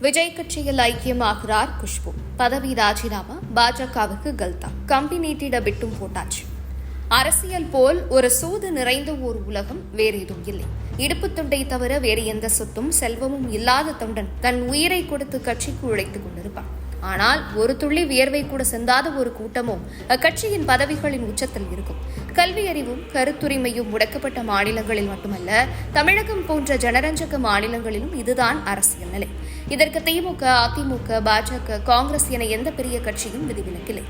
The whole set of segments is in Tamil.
விஜய் கட்சியில் ஐக்கியமாகிறார் குஷ்பு. பதவி ராஜினாமா பாஜகவுக்கு கல்தா. கம்பி நீட்டிட பிட்டும் போட்டாச்சு. அரசியல் போல் ஒரு சூது நிறைந்த ஒரு உலகம் வேறு எதுவும் இல்லை. இடுப்புத் துண்டை தவிர வேறு எந்த சொத்தும் செல்வமும் இல்லாத தொண்டன் தன் உயிரை கொடுத்து கட்சிக்கு உழைத்துக் கொண்டிருப்பான். ஆனால் ஒரு துள்ளி வியர்வை கூட சிந்தாத ஒரு கூட்டமோ அக்கட்சியின் பதவிகளின் உச்சத்தில் இருக்கும். கல்வி அறிவும் கருத்துரிமையும் முடக்கப்பட்ட மாநிலங்களில் மட்டுமல்ல தமிழகம் போன்ற ஜனரஞ்சக மாநிலங்களிலும் இதுதான் அரசியல் நிலை. இதற்கு திமுக அதிமுக பாஜக காங்கிரஸ் என எந்த பெரிய கட்சியும் விதிவிலக்கில்லை.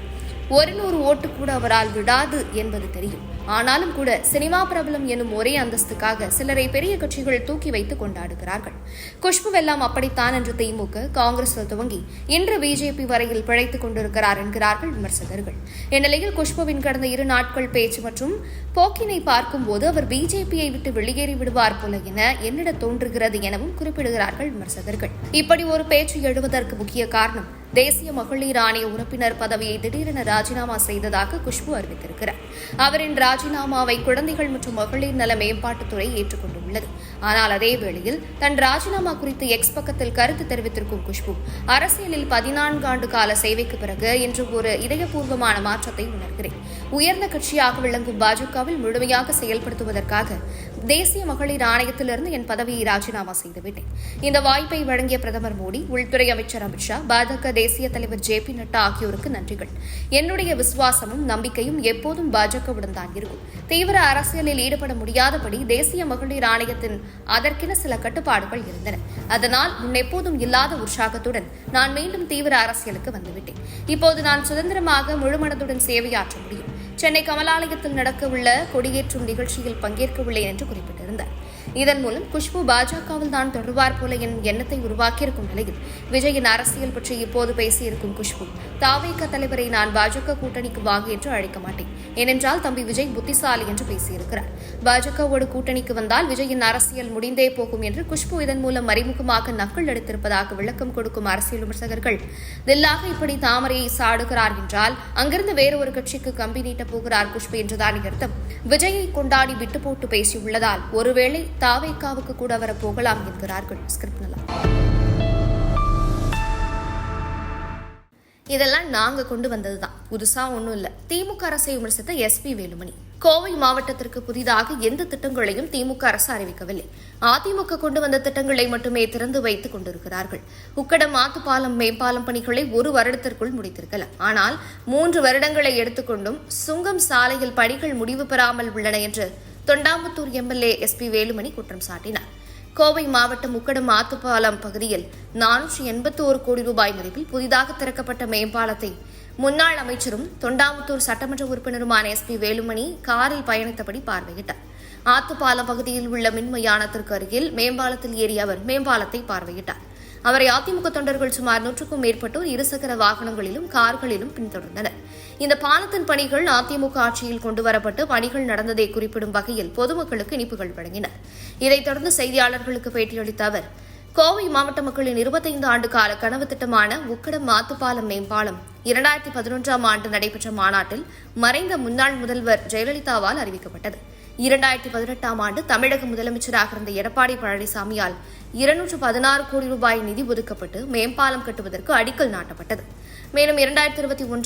ஒரு நூறு ஓட்டு கூட அவரால் விடாது என்பது தெரியும். ஆனாலும் கூட சினிமா பிரபலம் எனும் ஒரே அந்தஸ்துக்காக சிலரை பெரிய கட்சிகள் தூக்கி வைத்து கொண்டாடுகிறார்கள். குஷ்புவெல்லாம் அப்படித்தான் என்று திமுக காங்கிரஸில் துவங்கி இன்று பிஜேபி வரையில் பிழைத்துக் கொண்டிருக்கிறார் என்கிறார்கள் விமர்சகர்கள். இந்நிலையில் குஷ்புவின் கடந்த இரு நாட்கள் பேச்சு மற்றும் போக்கினை பார்க்கும்போது அவர் பிஜேபியை விட்டு வெளியேறி விடுவார் போல என என்னிட தோன்றுகிறது எனவும் குறிப்பிடுகிறார்கள் விமர்சகர்கள். இப்படி ஒரு பேச்சு எழுவதற்கு முக்கிய காரணம் தேசிய மகளிர் ஆணைய உறுப்பினர் பதவியை திடீரென ராஜினாமா செய்ததாக குஷ்பு அறிவித்திருக்கிறார். அவரின் ராஜினாமாவை குழந்தைகள் மற்றும் மகளிர் நல மேம்பாட்டுத்துறை ஏற்றுக்கொண்டுள்ளது. உள்ளது. ஆனால் அதே வேளையில் தன் ராஜினாமா குறித்து எக்ஸ் பக்கத்தில் கருத்து தெரிவித்திருக்கும் குஷ்பு அரசியலில் பதினான்கு ஆண்டு கால சேவைக்கு பிறகு இன்று ஒரு இதயபூர்வமான மாற்றத்தை உணர்கிறேன். உயர்ந்த கட்சியாக விளங்கும் பாஜகவில் முழுமையாக செயல்படுத்துவதற்காக தேசிய மகளிர் ஆணையத்திலிருந்து என் பதவியை ராஜினாமா செய்துவிட்டேன். இந்த வாய்ப்பை வழங்கிய பிரதமர் மோடி உள்துறை அமைச்சர் அமித்ஷா பாஜக தேசிய தலைவர் ஜே பி நட்டா ஆகியோருக்கு நன்றிகள். என்னுடைய விசுவாசமும் நம்பிக்கையும் எப்போதும் பாஜகவுடன் தான் இருக்கும். தீவிர அரசியலில் ஈடுபட முடியாதபடி தேசிய மகளிர் ஆணையத்தின் அதற்கென சில கட்டுப்பாடுகள் இருந்தன. அதனால் முன்னெப்போதும் இல்லாத உற்சாகத்துடன் நான் மீண்டும் தீவிர அரசியலுக்கு வந்துவிட்டேன். இப்போது நான் சுதந்திரமாக முழுமனதுடன் சேவையாற்ற முடியும். சென்னை கமலாலயத்தில் நடக்கவுள்ள கொடியேற்றும் நிகழ்ச்சியில் பங்கேற்கவில்லை என்று குறிப்பிட்டிருந்தார். இதன் மூலம் குஷ்பு பாஜகவில் தான் தொடர்வார் போல என் எண்ணத்தை உருவாக்கியிருக்கும் நிலையில் விஜயின் அரசியல் பற்றி இப்போது பேசியிருக்கும் குஷ்பு தாவேக தலைவரை நான் பாஜக கூட்டணிக்கு வாங்க என்று அழைக்க மாட்டேன். ஏனென்றால் தம்பி விஜய் புத்திசாலி என்று பேசியிருக்கிறார். பாஜகவோடு கூட்டணிக்கு வந்தால் விஜயின் அரசியல் முடிந்தே போகும் என்று குஷ்பு இதன் மூலம் மறைமுகமாக நக்கல் எடுத்திருப்பதாக விளக்கம் கொடுக்கும் அரசியல் விமர்சகர்கள் தில்லாக இப்படி தாமரையை சாடுகிறார் என்றால் அங்கிருந்து வேறு ஒரு கட்சிக்கு கம்பி நீட்ட போகிறார் புஷ்பு என்றுதான் அர்த்தம் விஜயை கொண்டாடி விட்டு போட்டு பேசியுள்ளதால் ஒருவேளை தாவேக்காவுக்கு கூட வர போகலாம் என்கிறார்கள். ஸ்கிரிப்ட் இதெல்லாம் நாங்க கொண்டு வந்ததுதான். புதுசா ஒண்ணும் இல்ல. திமுக அரசை விமர்சித்த எஸ்பி வேலுமணி. கோவை மாவட்டத்திற்கு புதிதாக எந்த திட்டங்களையும் திமுக அரசு அறிவிக்கவில்லை. அதிமுக கொண்டு வந்த திட்டங்களை மட்டுமே திறந்து வைத்துக் கொண்டிருக்கிறார்கள். உக்கடம் ஆத்துப்பாலம் மேம்பாலம் பணிகளை ஒரு வருடத்திற்குள் முடித்திருக்கலாம் ஆனால் மூன்று வருடங்களை எடுத்துக்கொண்டும் சுங்கம் சாலையில் பணிகள் முடிவு பெறாமல் உள்ளன என்று தொண்டாமுத்தூர் எம்எல்ஏ எஸ்பி வேலுமணி குற்றம் சாட்டினார். கோவை மாவட்டம் உக்கடம் ஆத்துப்பாலம் பகுதியில் நானூற்றி எண்பத்தோரு கோடி ரூபாய் மதிப்பில் புதிதாக திறக்கப்பட்ட மேம்பாலத்தை முன்னாள் அமைச்சரும் தொண்டாமுத்தூர் சட்டமன்ற உறுப்பினருமான எஸ் பி வேலுமணி காரில் பயணித்தபடி பார்வையிட்டார். ஆத்துப்பாலம் பகுதியில் உள்ள மின்மயானத்திற்கு அருகில் மேம்பாலத்தில் ஏறிய அவர் மேம்பாலத்தை பார்வையிட்டார். அவரை அதிமுக தொண்டர்கள் சுமார் நூற்றுக்கும் மேற்பட்டோர் இருசக்கர வாகனங்களிலும் கார்களிலும் பின்தொடர்ந்தனர். இந்த பாலத்தின் பணிகள் அதிமுக ஆட்சியில் கொண்டுவரப்பட்டு பணிகள் நடந்ததை குறிப்பிடும் வகையில் பொதுமக்களுக்கு இனிப்புகள் வழங்கினர். இதைத் தொடர்ந்து செய்தியாளர்களுக்கு பேட்டியளித்த அவர் கோவை மாவட்ட மக்களின் இருபத்தைந்து ஆண்டு கால கனவு திட்டமான உக்கடம் மாத்துப்பாலம் மேம்பாலம் இரண்டாயிரத்தி பதினொன்றாம் ஆண்டு நடைபெற்ற மாநாட்டில் மறைந்த முன்னாள் முதல்வர் ஜெயலலிதாவால் அறிவிக்கப்பட்டது. இரண்டாயிரத்தி பதினெட்டாம் ஆண்டு தமிழக முதலமைச்சராக இருந்த எடப்பாடி பழனிசாமியால் இருநூற்று பதினாறு கோடி ரூபாய் நிதி ஒதுக்கப்பட்டு மேம்பாலம் கட்டுவதற்கு அடிக்கல் நாட்டப்பட்டது. மேலும் இரண்டாயிரத்தி இருபத்தி ஒன்று